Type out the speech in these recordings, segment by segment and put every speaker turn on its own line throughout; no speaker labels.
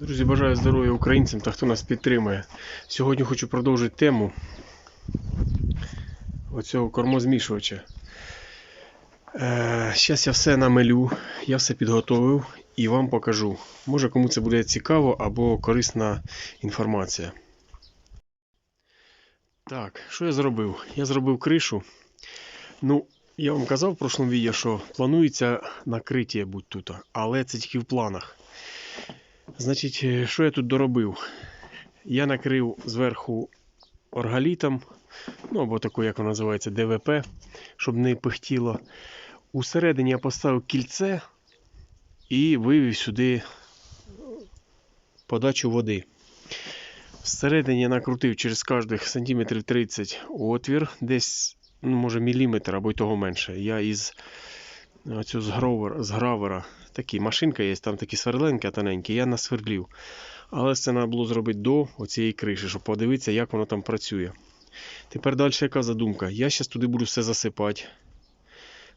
Друзі, бажаю здоров'я українцям та хто нас підтримує. Сьогодні хочу продовжити тему оцього кормозмішувача. Е, Зараз я все намелю, я все підготовив і вам покажу. Може кому це буде цікаво або корисна інформація. Так, що я зробив? Я зробив кришу. Ну, я вам казав в прошлому відео, що планується накриття будь тут, але це тільки в планах. Значить, е, що я тут доробив? Я накрив зверху оргалітом, ну або такою, як воно називається, ДВП, щоб не пихтіло. Усередині я поставив кільце і вивів сюди подачу води. Всередині я накрутив через кожних сантиметрів 30 отвір, десь, ну, може, міліметр або й того менше. Я із гровер, з гравера, такі машинка є, там такі сверленькі тоненькі, я насвердлів. Але це треба було зробити до оцієї криші, щоб подивитися, як воно там працює. Тепер далі яка задумка? Я зараз туди буду все засипати.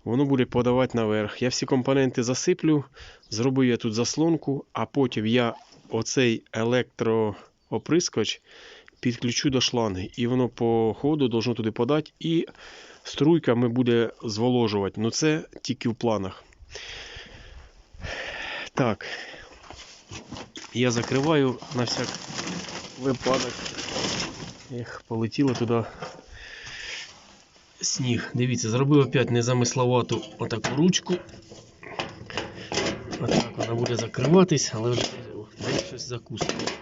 Воно буде подавати наверх. Я всі компоненти засиплю, зроблю я тут заслонку, а потім я оцей електрооприскоч підключу до шланги. І воно по ходу должно туди подати. І струйками буде зволожувати. Ну це тільки в планах. Так. Я закриваю на всяк випадок. Ех, полетіло туди сніг. Дивіться, зробив опять незамисловату отаку ручку. Отак вона буде закриватись, але вже щось закусить.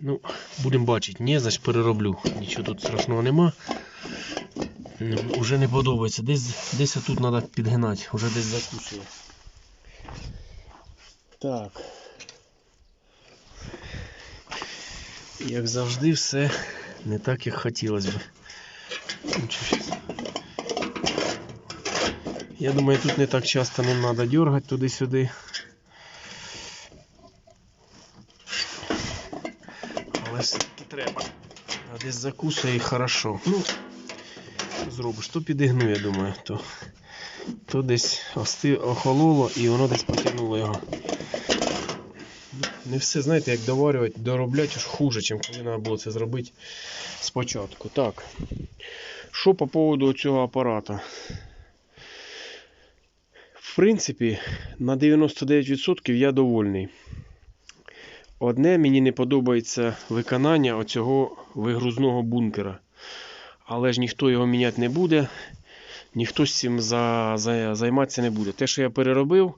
Ну, будемо бачити. Ні, значить перероблю. Нічого тут страшного нема. Уже не подобається. Десь, десь тут треба підгинати, вже десь закусує. Так. Як завжди, все не так, як хотілося б. Я думаю, тут не так часто не треба дергати туди-сюди. Але все-таки треба. А десь закусує і хорошо. Ну, зробиш, то підігну, я думаю, то, то десь ости, охололо і воно десь потягнуло його. Не все, знаєте, як доварювати, доробляти аж хуже, ніж коли треба було це зробити спочатку. Так. Що по поводу цього апарата? В принципі, на 99% я довольний. Одне мені не подобається виконання оцього вигрузного бункера. Але ж ніхто його міняти не буде, ніхто з цим за, за, займатися не буде. Те, що я переробив,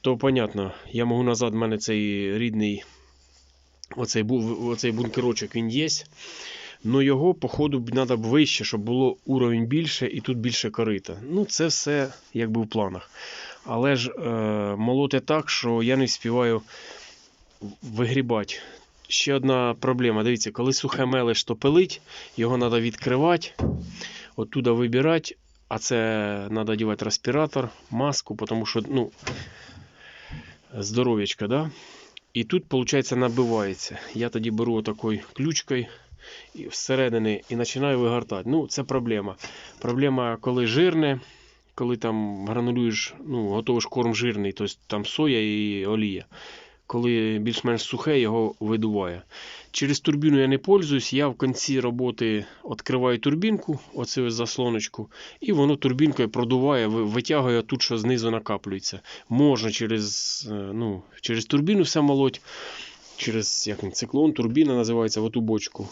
то понятно, я можу назад, в мене цей рідний оцей, оцей бункерочок він є. Ну його, походу, треба б вище, щоб було уровень більше і тут більше корита. Ну, це все якби в планах. Але ж е, молоте так, що я не співаю вигрібати. Ще одна проблема. Дивіться, коли сухе мелиш, то пилить, його треба відкривати, оттуда вибирати, а це треба одягати респіратор, маску, тому що ну, здоров'ячка, да? І тут, виходить, набивається. Я тоді беру отакою ключкою всередини і починаю вигортати. Ну, це проблема. Проблема, коли жирне, коли там гранулюєш, ну, готовиш корм жирний, тобто там соя і олія. Коли більш-менш сухе, його видуває. Через турбіну я не пользуюсь, я в кінці роботи відкриваю турбінку, оцю заслоночку, і воно турбінкою продуває, витягує тут, що знизу накаплюється. Можна через, е, ну, через турбіну все молоть, через як циклон, турбіна називається, в оту бочку.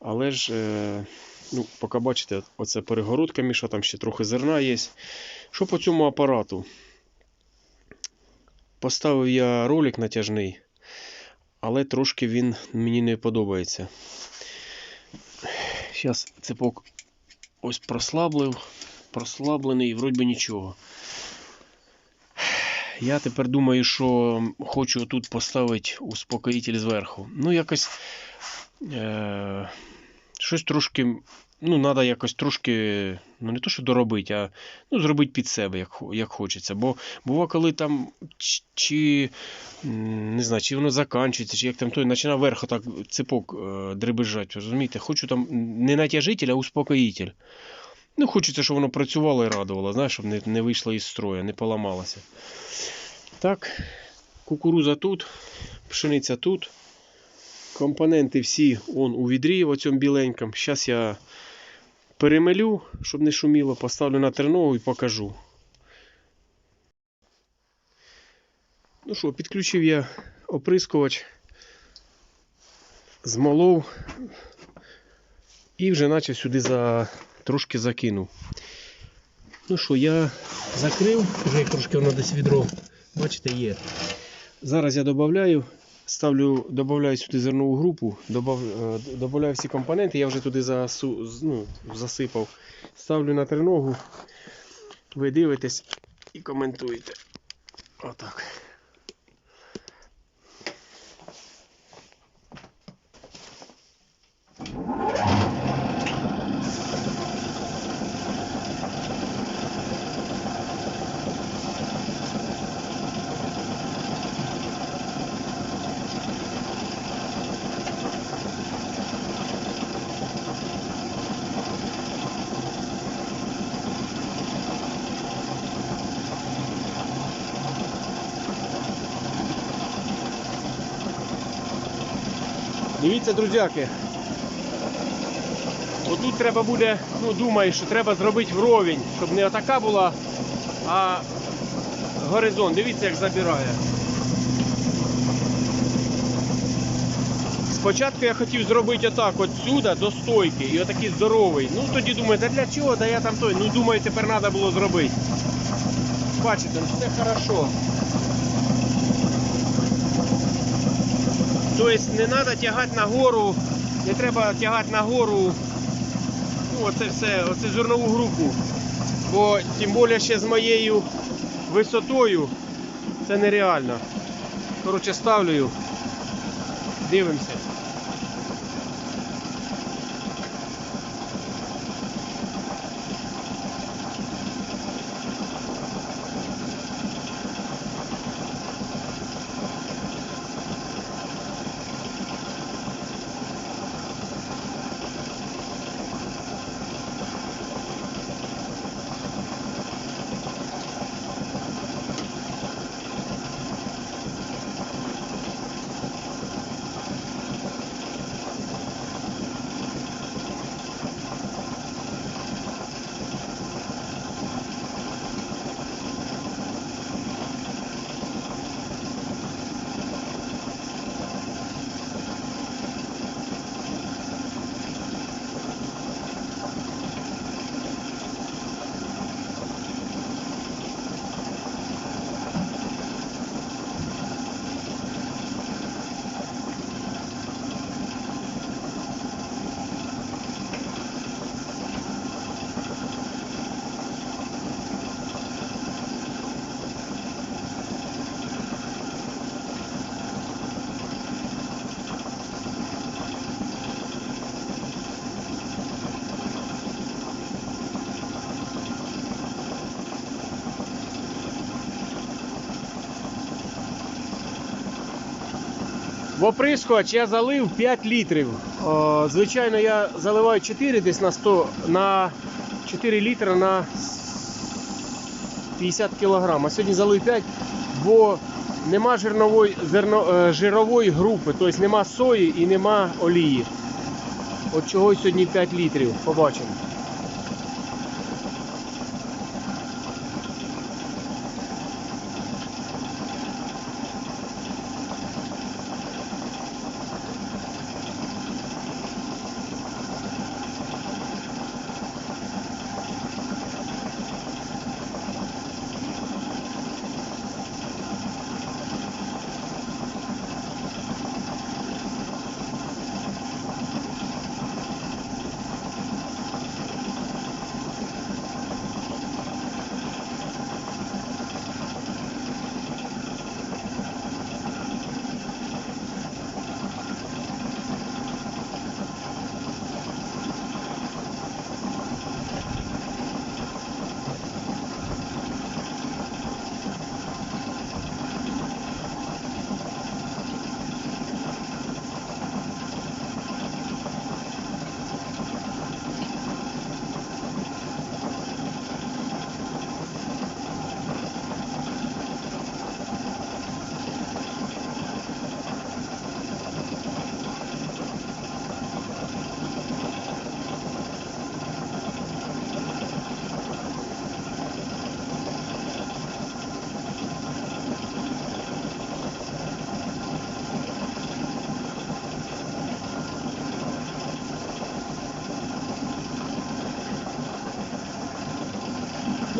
Але ж, е, ну, поки бачите, оце перегородка міша, там ще трохи зерна є. Що по цьому апарату? Поставив я ролик натяжний, але трошки він мені не подобається. Зараз цепок ось прослаблив, прослаблений, і вроді нічого. Я тепер думаю, що хочу тут поставити успокоїтель зверху. Ну, якось е- щось трошки. Ну, треба якось трошки, ну не то, що доробити, а ну, зробити під себе, як, як хочеться. Бо бува, коли там чи не знаю, чи воно заканчується, чи як там той починає вверх так цепок е, дребезжати. Розумієте? Хочу там не натяжитель, а успокоїтель. Ну, хочеться, щоб воно працювало і радувало, знаєш, щоб не, не вийшло із строю, не поламалося. Так, Кукуруза тут, пшениця тут. Компоненти всі он у відрі, в оцьому біленькому. Зараз я перемелю, щоб не шуміло, поставлю на тернову і покажу. Ну що, підключив я оприскувач, змолов і вже наче сюди за... трошки закинув. Ну що, я закрив, вже як трошки воно десь відро. Бачите, є. Зараз я додаю, ставлю, додаю сюди зернову групу, е, додаю всі компоненти, я вже туди засу, ну, засипав. Ставлю на триногу. Ви дивитесь і коментуєте. Отак. Дивіться, друзяки. Отут треба буде, ну думаю, що треба зробити вровень, щоб не отака була, а горизонт. Дивіться, як забирає. Спочатку я хотів зробити отак, от сюди до стойки, і отакий здоровий. Ну тоді думаю, та для чого? Да я там той. Ну думаю, тепер треба було зробити. Бачите, ну, все хорошо. Тобто не треба тягати нагору, не треба тягати нагору ну, оце все, оце зернову групу. Бо тим більше ще з моєю висотою це нереально. Коротше, ставлю, дивимося. В оприскувач я залив 5 літрів. Звичайно, я заливаю 4 десь на 100, на 4 літри на 50 кг. А сьогодні залив 5, бо нема жирнової, зерно, е, жирової групи, тобто нема сої і нема олії. От чого сьогодні 5 літрів. Побачимо.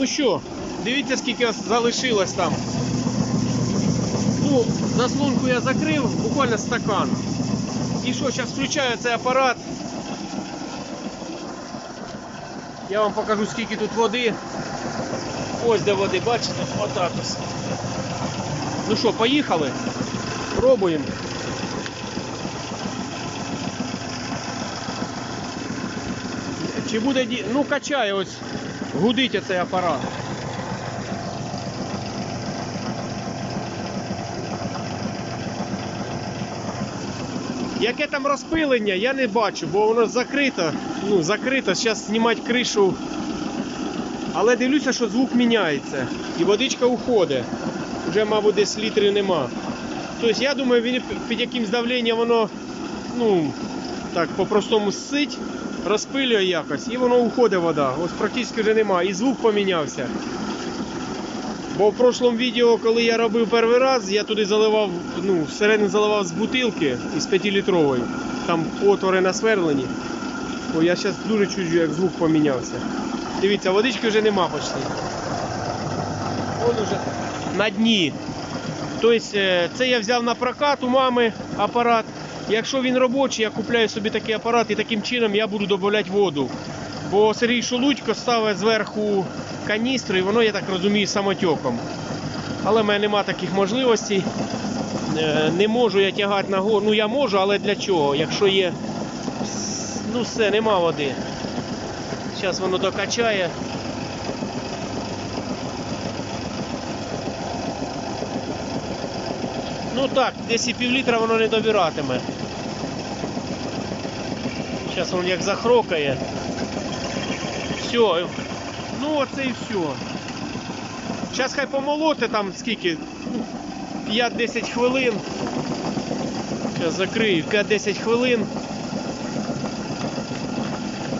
Ну що, дивіться, скільки залишилось там. Ну, заслонку я закрив, буквально стакан. І що, зараз включаю цей апарат. Я вам покажу, скільки тут води. Ось де води, бачите? Отак ось. Ну що, поїхали? Пробуємо. Чи буде Ну качає ось, гудить цей апарат. Яке там розпилення, я не бачу, бо воно закрито. Ну, закрито, зараз знімати кришу. Але дивлюся, що звук міняється. І водичка уходить. Вже, мабуть, десь літрів нема. Тобто я думаю, він під якимсь давленням воно, ну, так, по-простому ссить, розпилює якось, і воно уходить вода. Ось практично вже нема. І звук помінявся. Бо в прошлому відео, коли я робив перший раз, я туди заливав, ну, всередину заливав з бутилки із 5-літрової. Там отвори насверлені. О, я зараз дуже чую, як звук помінявся. Дивіться, водички вже нема почти. Вон уже на дні. Тобто е, це я взяв на прокат у мами апарат. Якщо він робочий, я купляю собі такий апарат і таким чином я буду додавати воду. Бо Сергій Шулудько ставить зверху каністру і воно, я так розумію, самотеком. Але в мене нема таких можливостей. Е, Не можу я тягати на гору. Ну я можу, але для чого? Якщо є. Ну все, нема води. Зараз воно докачає. Ну так, десь і півлітра воно не добиратиме. Зараз воно як захрокає. Все. Ну оце і все. Зараз хай помолоти там скільки? Ну, 5-10 хвилин. Зараз закрию 5-10 хвилин.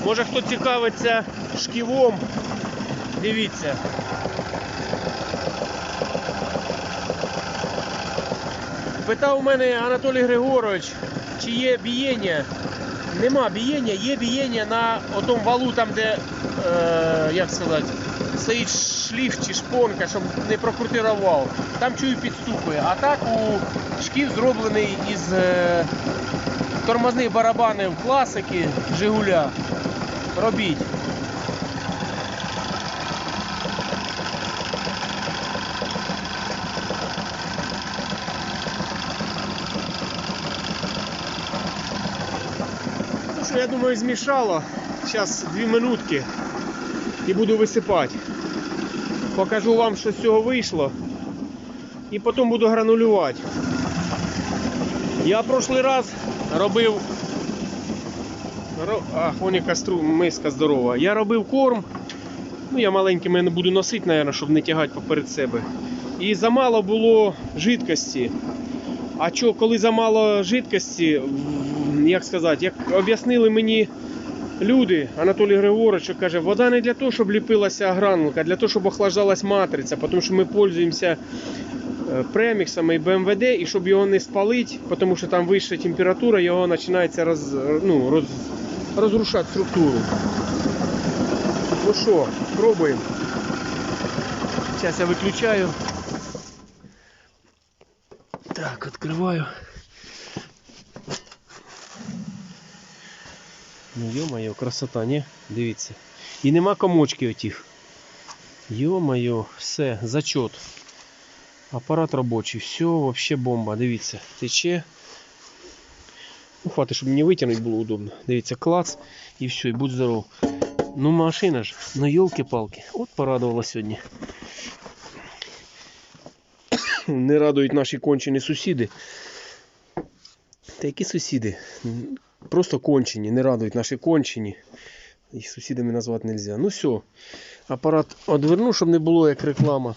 Може хто цікавиться шківом. Дивіться. Питав у мене Анатолій Григорович, чи є бієння. Нема бієння, є бієння на отому валу, там, де, е, як сказати, стоїть шліф чи шпонка, щоб не прокрутив вал. Там чую підстукує. А так у шків зроблений із е, тормозних барабанів класики Жигуля. Робіть. Думаю, змішало. Зараз дві минутки і буду висипати. Покажу вам, що з цього вийшло. І потім буду гранулювати. Я прошлий раз робив. Ах, вон яка миска здорова. Я робив корм. Ну, я маленький мене буду носити, наверное, щоб не тягати поперед себе. І замало було жидкості. А що, коли замало жидкості, як сказати, як об'яснили мені люди, Анатолій Григорович, каже, вода не для того, щоб ліпилася гранулка, а для того, щоб охлаждалась матриця, тому що ми пользуємося е, преміксами і БМВД, і щоб його не спалити, тому що там вища температура, його починається роз, ну, роз, розрушати структуру. Ну що, пробуємо. Зараз я виключаю. Так, відкриваю. Ну, йо-моє, красота, ні? Дивіться. І нема комочки отих. Йо-моє, все, зачет. Апарат робочий, все, вообще бомба. Дивіться, тече. Ну, хватить, щоб мені витягнути було удобно. Дивіться, клац і все, і будь здоров. Ну, машина ж, ну йолки-палки. От порадувала сьогодні. Не радують наші кончені сусіди. Та які сусіди? Просто кончені, не радують наші кончені. Їх сусідами назвати не можна. Ну все, апарат одверну, щоб не було як реклама.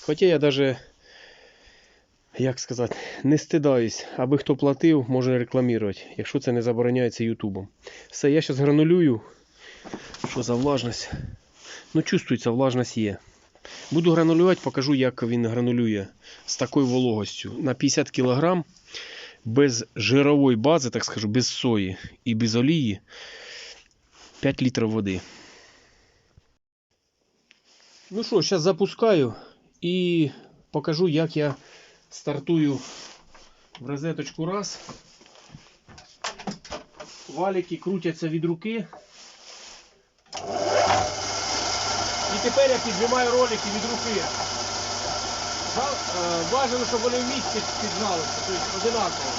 Хоча я навіть, як сказати, не стидаюсь, аби хто платив, може рекламувати, якщо це не забороняється Ютубом. Все, я зараз гранулюю. Що за влажність? Ну, чувствується, влажність є. Буду гранулювати, покажу, як він гранулює з такою вологостю. На 50 кг без жирової бази, так скажу, без сої і без олії 5 літрів води. Ну що, зараз запускаю і покажу, як я стартую в розеточку раз. Валики крутяться від руки. І тепер я піджимаю ролики від руки. Жал- е, щоб вони в місці піджалися, тобто одинаково.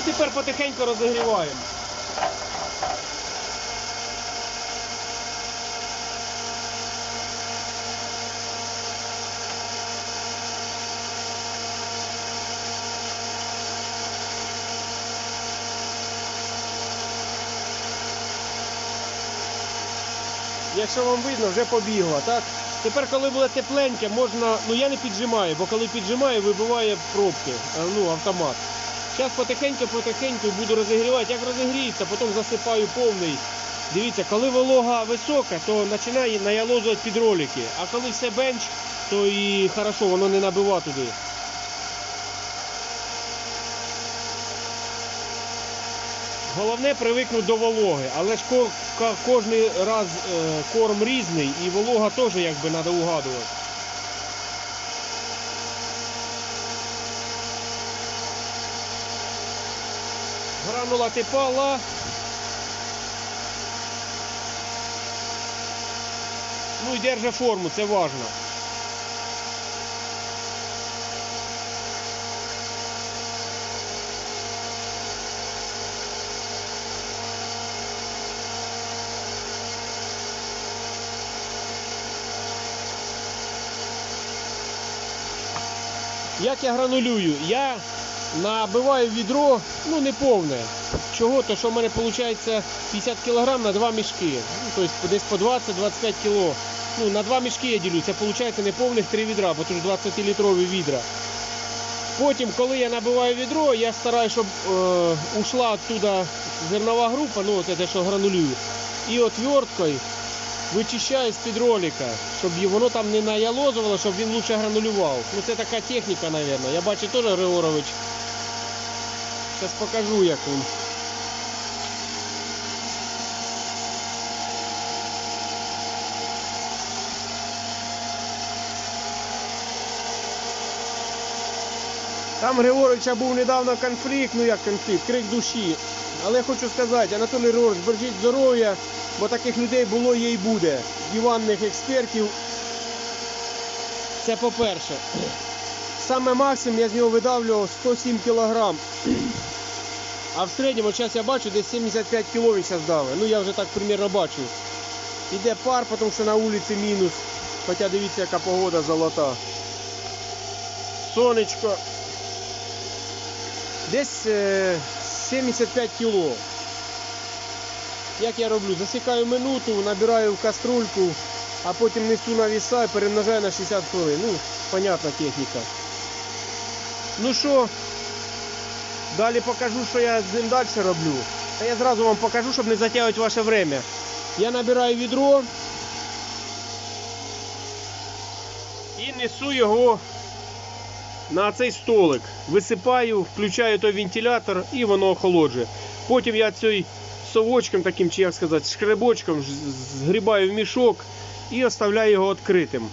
І тепер потихеньку розігріваємо. Якщо вам видно, вже побігла, так? Тепер, коли буде тепленьке, можна. Ну я не піджимаю, бо коли піджимаю, вибиває пробки, ну, автомат. Зараз потихеньку-потихеньку буду розігрівати. Як розігріється, потім засипаю повний. Дивіться, коли волога висока, то починає наялозувати під ролики. А коли все бенч, то і хорошо, воно не набива туди. Головне привикнути до вологи, але ж ко- ка- кожний раз е, корм різний і волога теж якби треба угадувати. Гранула типала. Ну і держа форму, це важливо. Як я гранулюю? Я набиваю відро, ну не повне. Чого? То що в мене виходить 50 кг на два мішки. Ну, тобто десь по 20-25 кг. Ну, на два мішки я ділю. Це виходить не повних 3 відра, бо тут 20-літрові відра. Потім, коли я набиваю відро, я стараюся, щоб е, ушла оттуда зернова група, ну от те, що гранулюю. І отверткою вичищаю з-під ролика, щоб воно там не наялозувало, щоб він лучше гранулював. Ну це така техніка, мабуть. Я бачу теж Григорович. Зараз покажу, як він. Там Григоровича був недавно конфлікт, ну як конфлікт, крик душі. Але хочу сказати, Анатолій Григорович, бережіть здоров'я, бо таких людей було є і буде. Диванних експертів. Це по-перше. Саме максимум я з нього видавлював 107 кг. А в середньому, зараз я бачу, десь 75 кг він зараз. Ну я вже так примірно бачу. Іде пар, тому що на вулиці мінус. Хоча дивіться, яка погода золота. Сонечко. Десь е, 75 кг. Як я роблю? Засікаю минуту, набираю в каструльку, а потім несу на віса і перемножаю на 60 хвилин. Ну, понятна техніка. Ну що, далі покажу, що я з ним далі роблю. А я зразу вам покажу, щоб не затягувати ваше время. Я набираю відро і несу його на цей столик. Висипаю, включаю той вентилятор і воно охолоджує. Потім я цей совочком таким, чи як сказати, шкребочком згрібаю в мішок і оставляю його відкритим.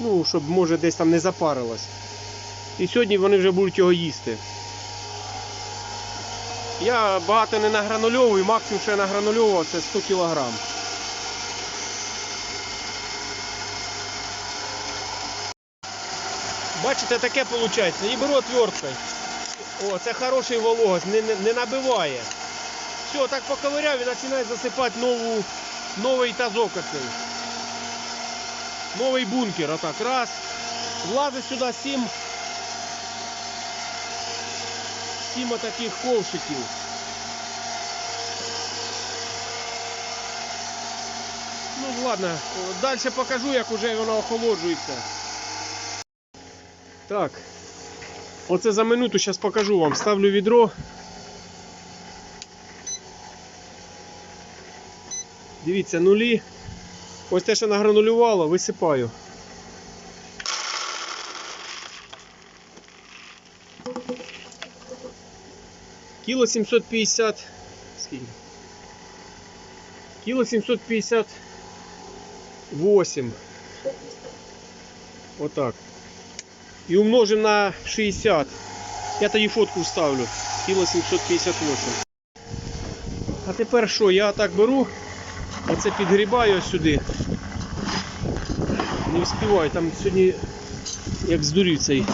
Ну, щоб може десь там не запарилось. І сьогодні вони вже будуть його їсти. Я багато не награнульовую, максимум, що я награнульовував, це 100 кг. Бачите, таке виходить. І беру отверткою. О, це хороший вологость, не, не, не набиває. Все, так поковиряв і починає засипати нову, новий тазок оцей. Новий бункер. Отак. Раз. Влазить сюди сім. Сім отаких ковшиків. Ну ладно, далі покажу, як уже воно охолоджується. Так. Оце за минуту зараз покажу вам. Ставлю відро. Дивіться, нулі. Ось те, що награнулювало, висипаю. Кіло 750. Скільки? Кіло 758. Отак. І умножимо на 60. Я тоді фотку вставлю. Кіло 758. А тепер що? Я так беру, оце підгрібаю сюди. Не вспіваю, там сьогодні як здурів цей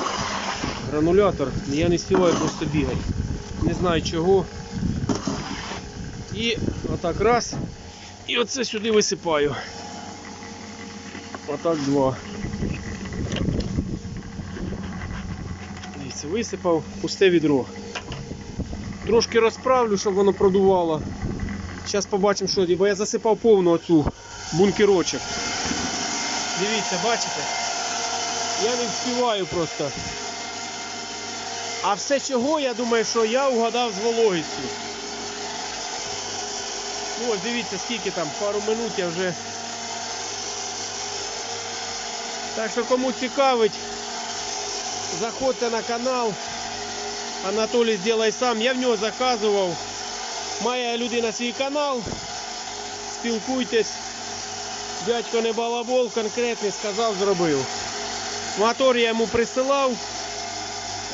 гранулятор, я не встигаю просто бігати. Не знаю чого. І отак раз. І оце сюди висипаю. Отак два. Дивіться, висипав пусте відро. Трошки розправлю, щоб воно продувало. Зараз побачимо, що бо я засипав повну оцю бункерочок. Дивіться, бачите? Я не вспіваю просто. А все чого, я думаю, що я угадав з вологістю. Ось дивіться, скільки там, пару минут я вже. Так що кому цікавить, заходьте на канал. Анатолій зробай сам. Я в нього заказував. Має людина свій канал. Спілкуйтесь. Дядько не балабол, конкретний сказав, зробив. Мотор я йому присилав,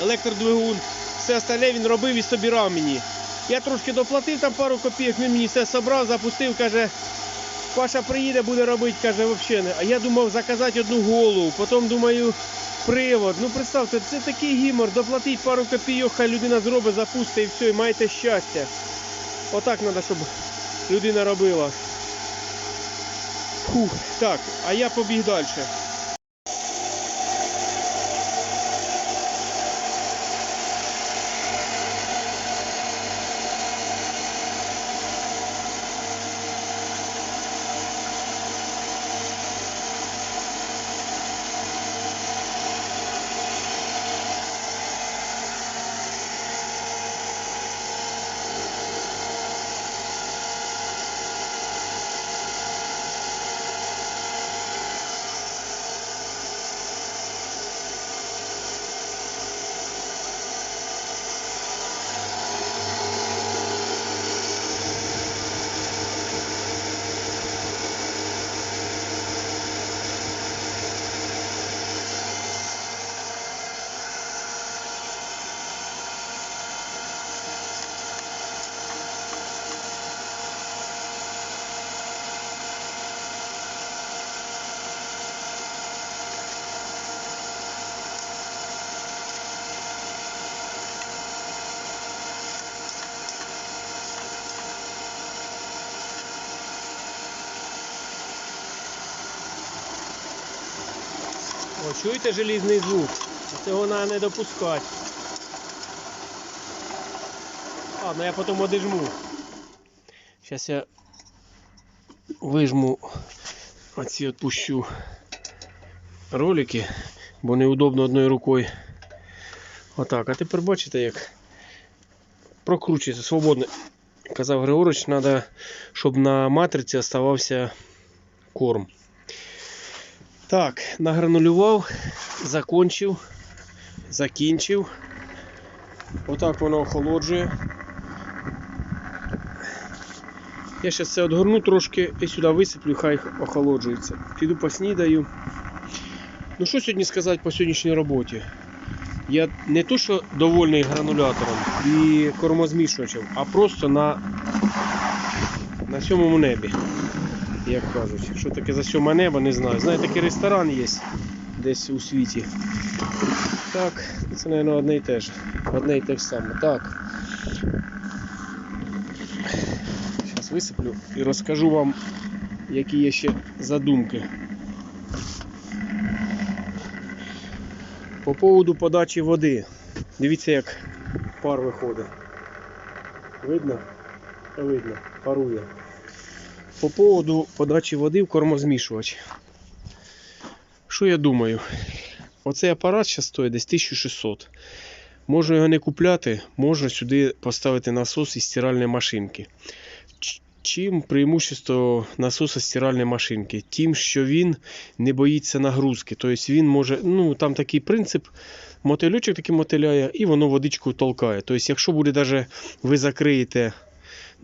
електродвигун, все остальне він робив і собирав мені. Я трошки доплатив там пару копійок, він мені все собрав, запустив, каже, Паша приїде, буде робити, каже, взагалі не. А я думав заказати одну голову, потім думаю, привод. Ну представте, це такий гімор, доплатить пару копійок, хай людина зробить, запустить і все, і маєте щастя. Отак треба, щоб людина робила. Фух, так, а я побіг далі. О, чуєте желізний звук? Цього треба не допускати. Ладно, я потім одижму. Зараз я вижму оці відпущу ролики, бо неудобно одною рукою. Отак. А тепер бачите як прокручується свободно. Казав Григорович, треба, щоб на матриці оставався корм. Так, награнулював, закончив, закінчив. Отак воно охолоджує. Я зараз це одгорну трошки і сюди висиплю, хай охолоджується. Піду поснідаю. Ну що сьогодні сказати по сьогоднішній роботі? Я не то, що довольний гранулятором і кормозмішувачем, а просто на, на сьомому небі як кажуть. Що таке за сьоме небо, не знаю. Знаю, такий ресторан є десь у світі. Так, це, мабуть, одне і те ж. Одне і те ж саме. Так. Зараз висиплю і розкажу вам, які є ще задумки. По поводу подачі води. Дивіться, як пар виходить. Видно? Видно, парує. По поводу подачі води в кормозмішувач. Що я думаю? Оцей апарат зараз стоїть десь 1600. Можна його не купляти, можна сюди поставити насос із стиральної машинки. Чим преимущество насоса стиральної машинки? Тим, що він не боїться нагрузки. Тобто він може, ну там такий принцип, мотилючок такий мотиляє, і воно водичку толкає. Тобто, якщо буде даже ви закриєте,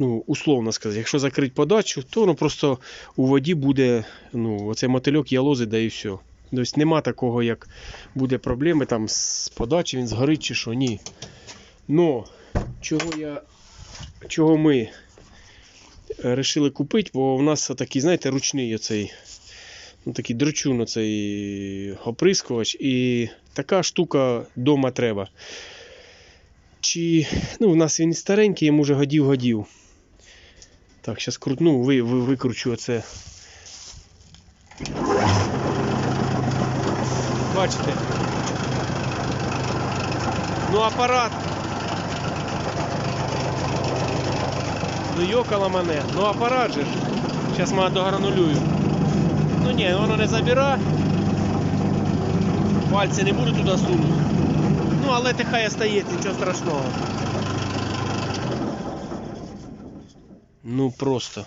ну, условно сказати, якщо закрити подачу, то воно просто у воді буде, ну, оцей мотильок ялози, да і все. Тобто нема такого, як буде проблеми там з подачі, він згорить чи що, ні. Но чого я. Чого ми вирішили купити, бо в нас такий, знаєте, ручний оцей. Ну, такий дрочун оцей оприскувач. І така штука вдома треба. Чи. Ну, у нас він старенький, йому вже годів-годів. Так, зараз крутну, ви, ви, викручу оце. Бачите? Ну, апарат. Ну, йокала мене. Ну, апарат же. Зараз ми догранулюю. Ну ні, воно не забіра. Пальці не буду туди сунути. Ну, але нехай остається, нічого страшного. Ну просто.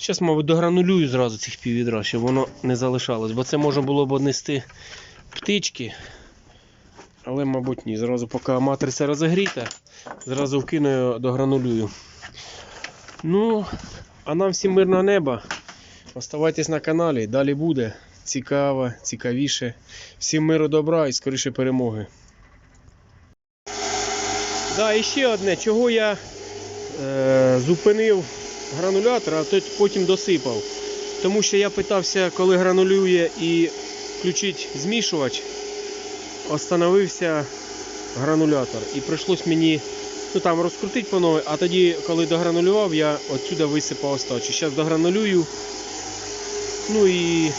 Зараз, мабуть, догранулюю зразу цих піввідра, щоб воно не залишалось, бо це можна було б однести птички. Але, мабуть, ні. Зразу поки матриця розігріта, зразу вкину догранулюю. Ну, а нам всім мирного неба. Оставайтесь на каналі, далі буде цікаво, цікавіше. Всім миру добра і скоріше перемоги. Да, і ще одне, чого я зупинив гранулятор, а потім досипав. Тому що я питався, коли гранулює і включить змішувач, остановився гранулятор. І прийшлось мені ну, там розкрутити по новій, а тоді, коли догранулював, я отсюди висипав остачі. Зараз догранулюю. Ну і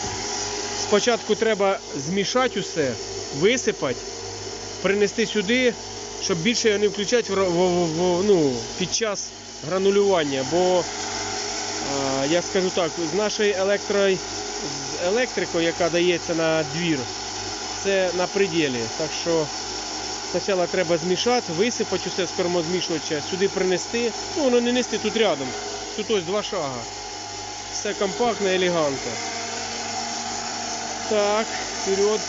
спочатку треба змішати усе, висипати, принести сюди, щоб більше його не включати в, в, в, ну, під час гранулювання. Бо я скажу так, з нашою електро... з електрикою, яка дається на двір, це на пределі. Так що спочатку треба змішати, висипати усе з кормозмішувача, сюди принести. Ну, воно не нести тут рядом. Тут ось два шага. Все компактно, елегантно. Так, вперед.